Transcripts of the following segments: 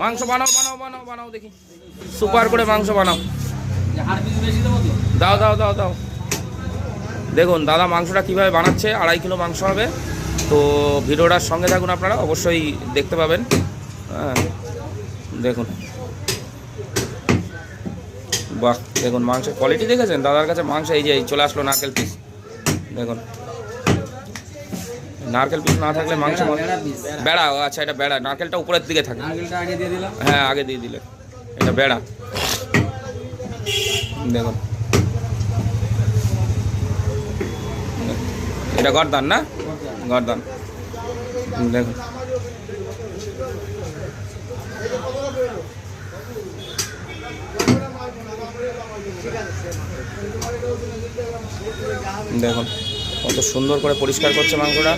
মাংস বানাও বানাও বানাও বানাও, দেখি। সুপার করে মাংস বানাও। দাও দাও দাও দাও। দেখুন, দাদা মাংসটা কীভাবে বানাচ্ছে, আড়াই কিলো মাংস হবে। তো ভিডিওটার সঙ্গে থাকুন আপনারা, অবশ্যই দেখতে পাবেন। হ্যাঁ দেখুন। বাহ, দেখুন, মাংসের কোয়ালিটি দেখেছেন? দাদার কাছে মাংস, এই যে চলে আসলো নারকেল পিস দেখুন। নারকেল পিস না থাকলে মাংস বেড়া, আচ্ছা এটা বেড়া। নারকেলটা উপরের দিকে থাকে। হ্যাঁ আগে দিয়ে দিলে। এটা বেড়া। দেখুন এটা গরদান না? গরদান। দেখুন দেখুন কত সুন্দর করে পরিষ্কার করছে মাংসটা।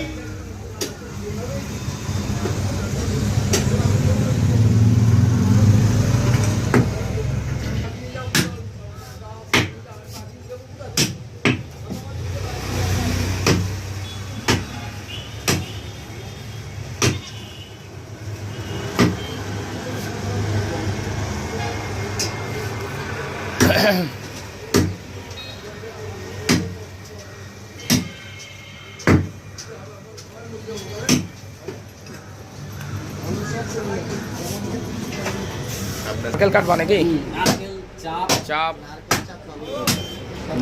নারকেল কাটবা নাকি নারকেল চাপ চাপ নারকেল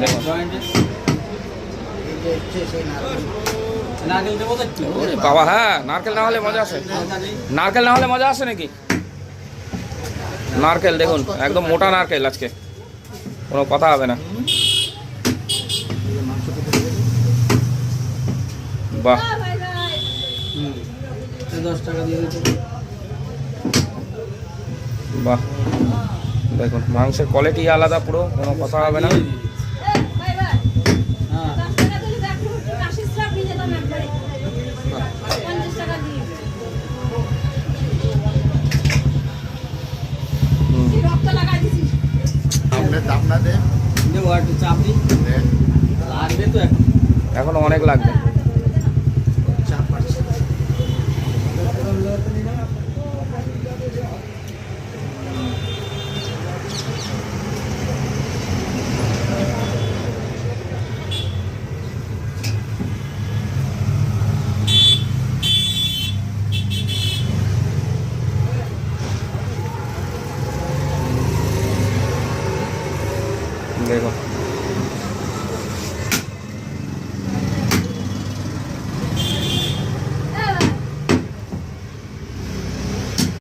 দেখুন জয়েন্টে নারকেল দেবো তো একটু ওরে বাবা হ্যাঁ নারকেল না হলে মজা আসে হালকা দিই। নারকেল না হলে মজা আসে নাকি নারকেল দেখুন একদম মোটা নারকেল আজকে কোনো কথা হবে না। বাহ। বাহ। দেখুন, মাংসের কোয়ালিটি আলাদা পুরো, কোনো কথা হবে না। দেবো একটু লাগবে তো এখন। এখনও অনেক লাগবে। 이거